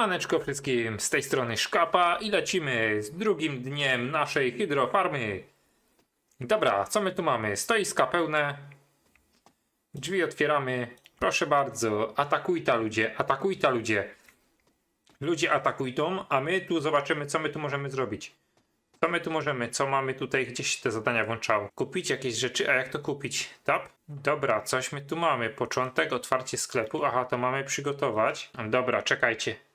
Siemaneczko wszystkim, z tej strony Szkapa i lecimy z drugim dniem naszej hydrofarmy. Dobra, co my tu mamy? Stoiska pełne. Drzwi otwieramy. Proszę bardzo, atakuj ta ludzie, atakuj ta ludzie. Ludzie atakujdą, a my tu zobaczymy, co my tu możemy zrobić. Co my tu możemy, co mamy tutaj, gdzieś te zadania włączało. Kupić jakieś rzeczy, a jak to kupić? Tap? Dobra, coś my tu mamy. Początek, otwarcie sklepu. Aha, to mamy przygotować. Dobra, czekajcie.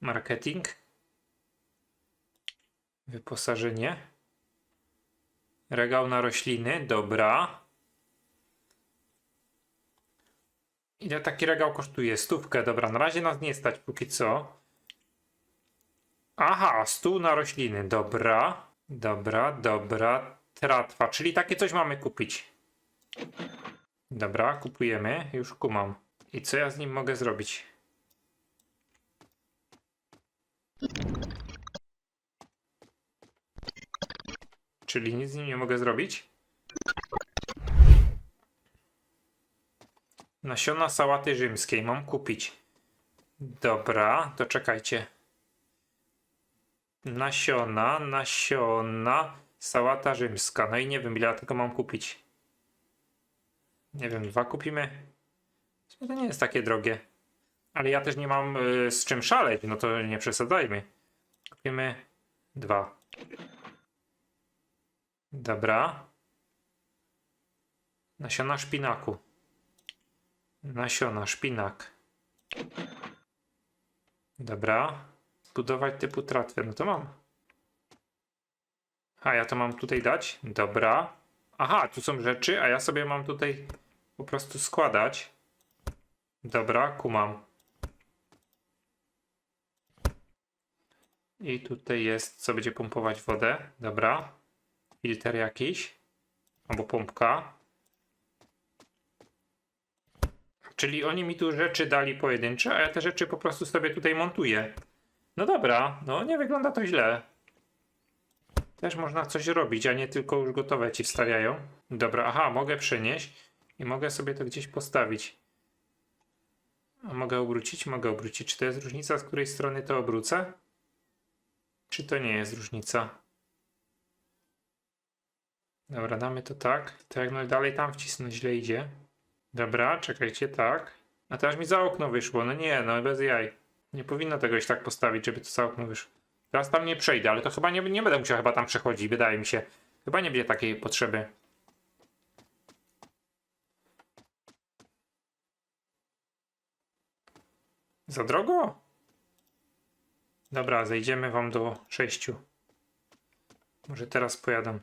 Marketing. Wyposażenie. Regał na rośliny, dobra. Ile taki regał kosztuje? Stówkę, dobra. Na razie nas nie stać póki co. Aha, stół na rośliny, dobra. Dobra, dobra. Tratwa, czyli takie coś mamy kupić. Dobra, kupujemy. Już kumam. I co ja z nim mogę zrobić? Czyli nic z nim nie mogę zrobić? Nasiona sałaty rzymskiej mam kupić. Dobra, to czekajcie. Nasiona, nasiona, sałata rzymska. No i nie wiem, ile ja tego mam kupić. Nie wiem, dwa kupimy? To nie jest takie drogie. Ale ja też nie mam y, z czym szaleć, no to nie przesadzajmy. Kupimy dwa. Dobra. Nasiona szpinaku. Nasiona, szpinak. Dobra. Zbudować typu tratwę. No to mam. A ja to mam tutaj dać? Dobra. Aha, tu są rzeczy, a ja sobie mam tutaj po prostu składać. Dobra, kumam. I tutaj jest, co będzie pompować wodę. Dobra. Filtr jakiś. Albo pompka. Czyli oni mi tu rzeczy dali pojedyncze, a ja te rzeczy po prostu sobie tutaj montuję. No dobra, no nie wygląda to źle. Też można coś robić, a nie tylko już gotowe ci wstawiają. Dobra, aha, mogę przenieść i mogę sobie to gdzieś postawić. A mogę obrócić? Mogę obrócić. Czy to jest różnica, z której strony to obrócę? Czy to nie jest różnica? Dobra, damy to tak. To jak dalej tam wcisnąć źle idzie. Dobra, czekajcie, tak. A teraz mi za okno wyszło. No nie, no bez jaj. Nie powinno tegoś tak postawić, żeby to za okno wyszło. Teraz tam nie przejdę, ale to chyba nie, nie będę musiał chyba tam przechodzić, wydaje mi się. Chyba nie będzie takiej potrzeby. Za drogo? Dobra, zejdziemy wam do 6. Może teraz pojadę.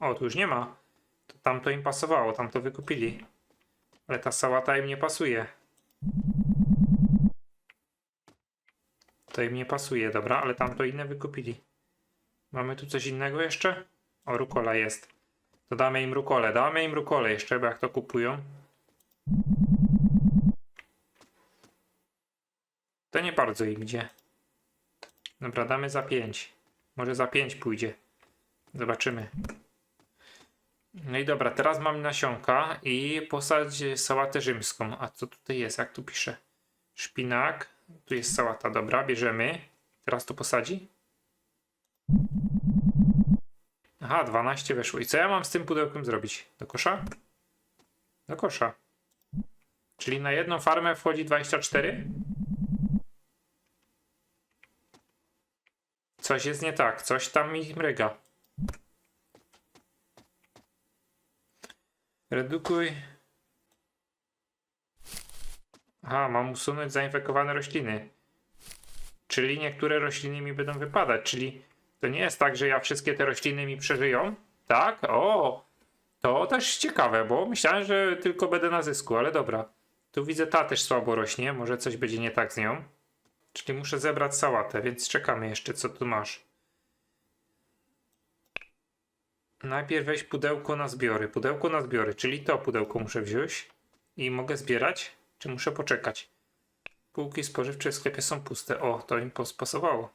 O, tu już nie ma. To tam to im pasowało, tam to wykupili. Ale ta sałata im nie pasuje. To im nie pasuje, dobra, ale tam to inne wykupili. Mamy tu coś innego jeszcze? O, rukola jest. To damy im rukolę, damy im rukolę jeszcze, bo jak to kupują. To nie bardzo im idzie. Dobra, damy za 5. Może za 5 pójdzie. Zobaczymy. No i dobra, teraz mam nasionka i posadź sałatę rzymską. A co tutaj jest? Jak tu pisze? Szpinak. Tu jest sałata, dobra, bierzemy. Teraz to posadzi. Aha, 12 weszło. I co ja mam z tym pudełkiem zrobić? Do kosza? Do kosza. Czyli na jedną farmę wchodzi 24? Coś jest nie tak, coś tam mi mryga. Redukuj. Aha, mam usunąć zainfekowane rośliny. Czyli niektóre rośliny mi będą wypadać. Czyli to nie jest tak, że ja wszystkie te rośliny mi przeżyją. Tak? O! To też ciekawe, bo myślałem, że tylko będę na zysku, ale dobra. Tu widzę ta też słabo rośnie, może coś będzie nie tak z nią. Czyli muszę zebrać sałatę, więc czekamy jeszcze, co tu masz. Najpierw weź pudełko na zbiory. Pudełko na zbiory, czyli to pudełko muszę wziąć. I mogę zbierać, czy muszę poczekać? Półki spożywcze w sklepie są puste. O, to im pospasowało.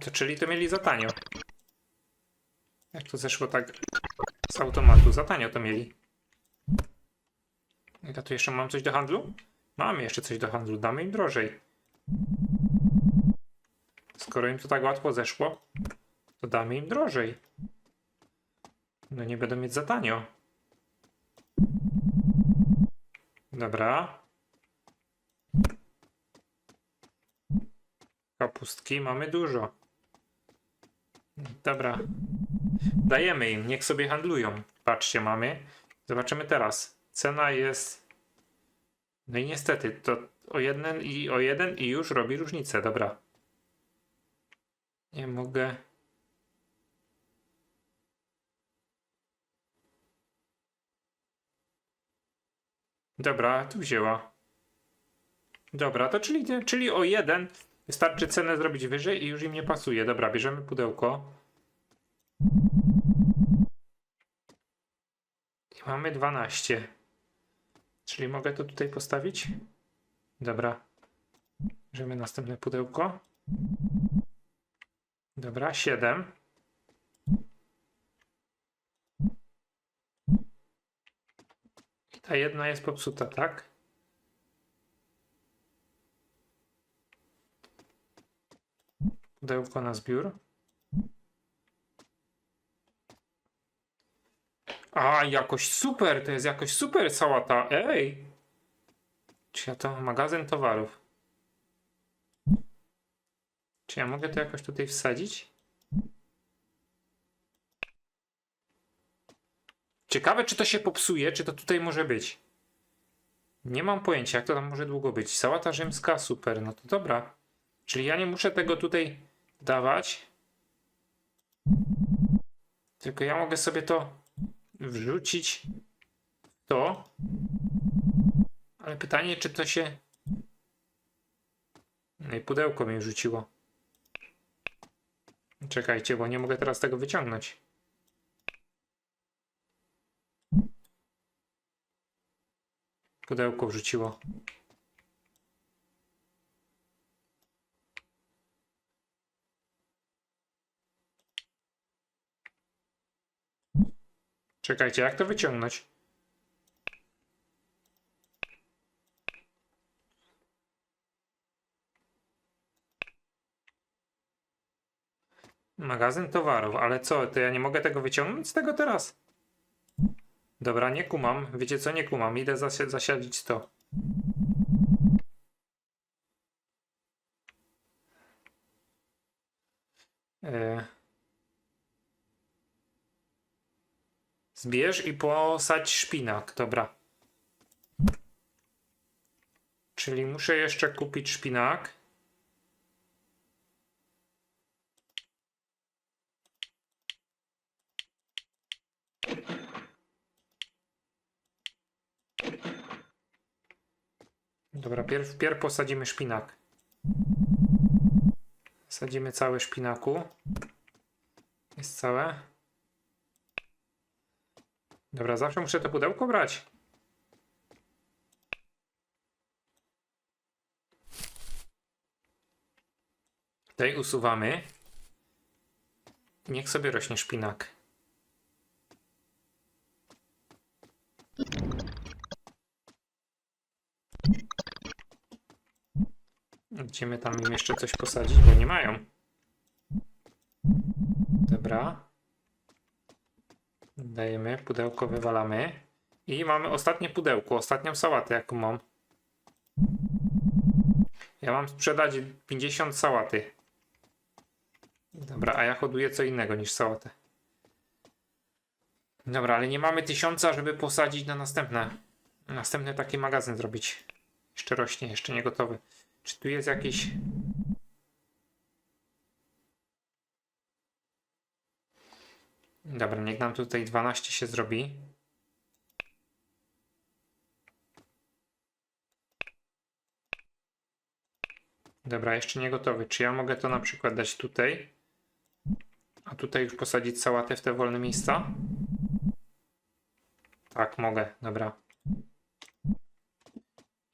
To czyli to mieli za tanio. Jak to zeszło tak automatu. Za tanio to mieli. Ja tu jeszcze mam coś do handlu? Mamy jeszcze coś do handlu. Damy im drożej. Skoro im to tak łatwo zeszło, to damy im drożej. No nie będą mieć za tanio. Dobra. Kapustki mamy dużo. Dobra. Dajemy im, niech sobie handlują. Patrzcie, mamy. Zobaczymy teraz. Cena jest. No i niestety, to o jeden i o jeden i już robi różnicę. Dobra. Nie mogę. Dobra, tu wzięła. Dobra, to czyli, czyli o jeden wystarczy cenę zrobić wyżej i już im nie pasuje. Dobra, bierzemy pudełko. I mamy 12. Czyli mogę to tutaj postawić? Dobra. Bierzemy następne pudełko. Dobra, 7. I ta jedna jest popsuta, tak? Pudełko na zbiór. A, jakoś super, to jest jakoś super sałata. Ej! Czy ja to magazyn towarów? Czy ja mogę to jakoś tutaj wsadzić? Ciekawe, czy to się popsuje, czy to tutaj może być. Nie mam pojęcia, jak to tam może długo być. Sałata rzymska, super, no to dobra. Czyli ja nie muszę tego tutaj dawać. Tylko ja mogę sobie to wrzucić to. Ale pytanie, czy to się. No i pudełko mi rzuciło. Czekajcie, bo nie mogę teraz tego wyciągnąć. Pudełko wrzuciło. Czekajcie, jak to wyciągnąć? Magazyn towarów, ale co, to ja nie mogę tego wyciągnąć z tego teraz? Dobra, nie kumam. Wiecie co, nie kumam. Idę zasi zasiadzić to. E... Zbierz i posadź szpinak. Dobra. Czyli muszę jeszcze kupić szpinak. Dobra, pierw, pierw posadzimy szpinak. Sadzimy całe szpinaku. Jest całe. Dobra, zawsze muszę to pudełko brać. Tutaj usuwamy. Niech sobie rośnie szpinak. Będziemy tam im jeszcze coś posadzić, bo nie mają. Dobra. Dajemy, pudełko wywalamy. I mamy ostatnie pudełko, ostatnią sałatę, jaką mam. Ja mam sprzedać 50 sałaty. Dobra, a ja hoduję co innego niż sałatę. Dobra, ale nie mamy tysiąca, żeby posadzić na następne. Następny taki magazyn zrobić. Jeszcze rośnie, jeszcze nie gotowy. Czy tu jest jakiś... Dobra, niech nam tutaj 12 się zrobi. Dobra, jeszcze nie gotowy. Czy ja mogę to na przykład dać tutaj? A tutaj już posadzić sałatę w te wolne miejsca? Tak, mogę. Dobra.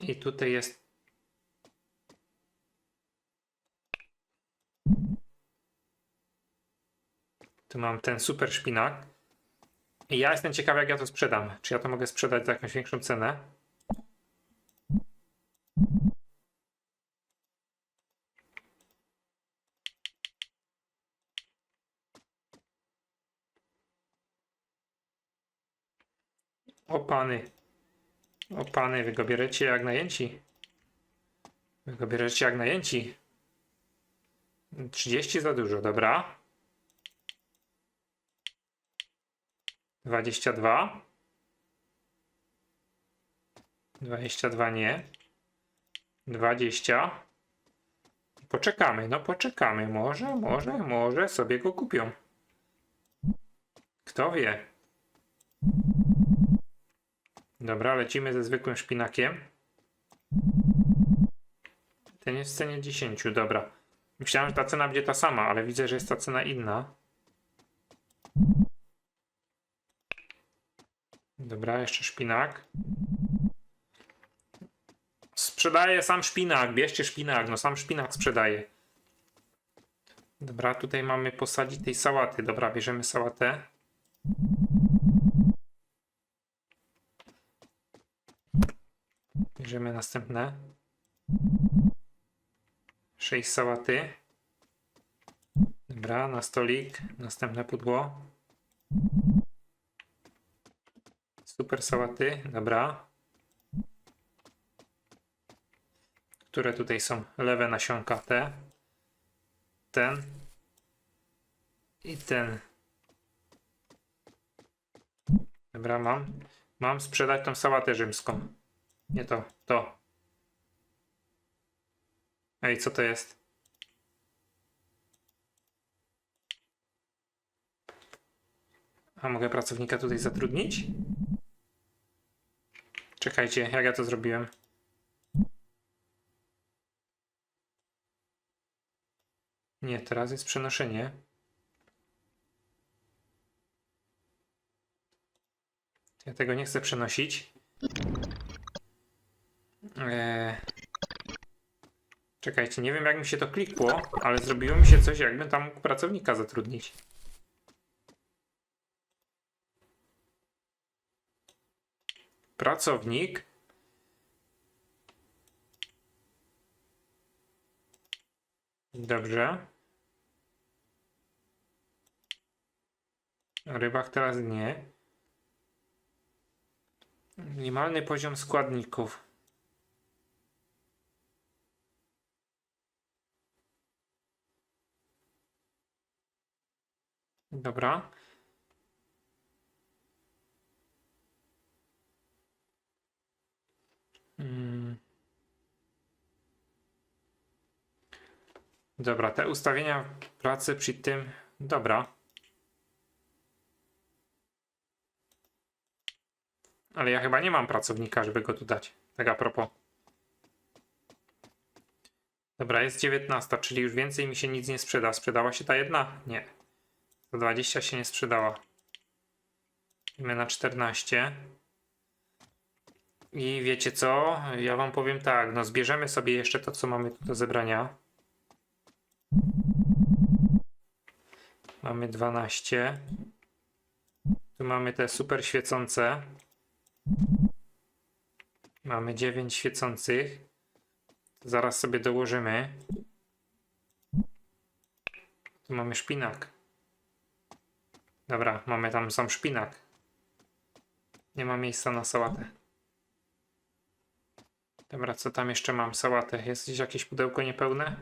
I tutaj jest Tu mam ten super szpinak. I ja jestem ciekawy, jak ja to sprzedam. Czy ja to mogę sprzedać za jakąś większą cenę? O pany. O pany, wy go bierzecie jak najęci. Wy go bierzecie jak najęci. 30 za dużo, dobra. 22. 22 nie. 20. Poczekamy, no poczekamy. Może, może, może sobie go kupią. Kto wie. Dobra, lecimy ze zwykłym szpinakiem. Ten jest w cenie 10, dobra. Myślałem, że ta cena będzie ta sama, ale widzę, że jest ta cena inna. Dobra, jeszcze szpinak. Sprzedaję sam szpinak, bierzcie szpinak, no sam szpinak sprzedaję. Dobra, tutaj mamy posadzić tej sałaty. Dobra, bierzemy sałatę. Bierzemy następne. 6 sałaty. Dobra, na stolik. Następne pudło. Super sałaty, dobra. Które tutaj są? Lewe nasionka te. Ten. I ten. Dobra, mam. Mam sprzedać tą sałatę rzymską. Nie to, to. Ej, co to jest? A mogę pracownika tutaj zatrudnić? Czekajcie, jak ja to zrobiłem? Nie, teraz jest przenoszenie. Ja tego nie chcę przenosić. Eee... Czekajcie, nie wiem jak mi się to klikło, ale zrobiło mi się coś, jakbym tam pracownika zatrudnić. Pracownik. Dobrze. Rybach teraz nie. Minimalny poziom składników. Dobra. Dobra, te ustawienia pracy przy tym. Dobra. Ale ja chyba nie mam pracownika, żeby go tu dać. Tak a propos. Dobra, jest 19, czyli już więcej mi się nic nie sprzeda. Sprzedała się ta jedna? Nie. 120 się nie sprzedała. Idziemy na 14. I wiecie co? Ja wam powiem tak, no zbierzemy sobie jeszcze to, co mamy tu do zebrania. Mamy 12. Tu mamy te super świecące. Mamy 9 świecących. Zaraz sobie dołożymy. Tu mamy szpinak. Dobra, mamy tam sam szpinak. Nie ma miejsca na sałatę. Dobra, co tam jeszcze mam? Sałatę. Jest gdzieś jakieś pudełko niepełne?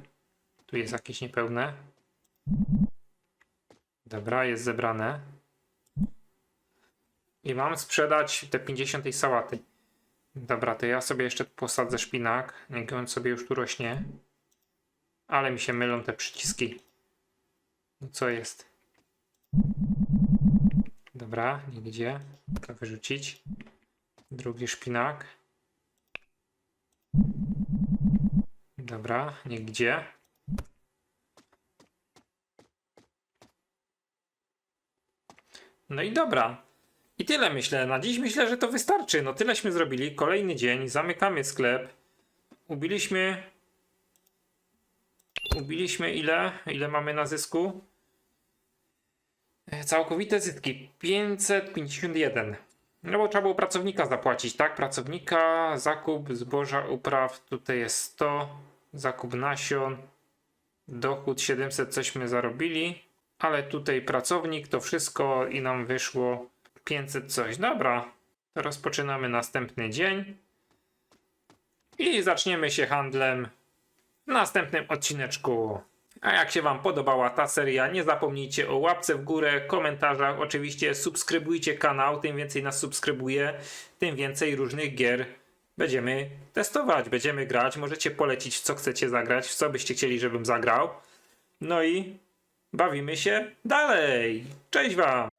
Tu jest jakieś niepełne. Dobra, jest zebrane. I mam sprzedać te 50 tej sałaty. Dobra, to ja sobie jeszcze posadzę szpinak. Niech on sobie już tu rośnie. Ale mi się mylą te przyciski. No co jest? Dobra, nigdzie. To wyrzucić. Drugi szpinak. Dobra, nigdzie. No i dobra. I tyle myślę. Na dziś myślę, że to wystarczy. No tyleśmy zrobili. Kolejny dzień. Zamykamy sklep. Ubiliśmy. Ubiliśmy ile? Ile mamy na zysku? E, Całkowite zyski 551. No bo trzeba było pracownika zapłacić, tak? Pracownika, zakup zboża, upraw, tutaj jest 100, zakup nasion, dochód 700 cośmy zarobili, ale tutaj pracownik, to wszystko i nam wyszło 500 coś. Dobra, to rozpoczynamy następny dzień i zaczniemy się handlem w następnym odcineczku. A jak się Wam podobała ta seria, nie zapomnijcie o łapce w górę, komentarzach. Oczywiście subskrybujcie kanał, tym więcej nas subskrybuje, tym więcej różnych gier będziemy testować, będziemy grać. Możecie polecić, w co chcecie zagrać, w co byście chcieli, żebym zagrał. No i bawimy się dalej. Cześć Wam!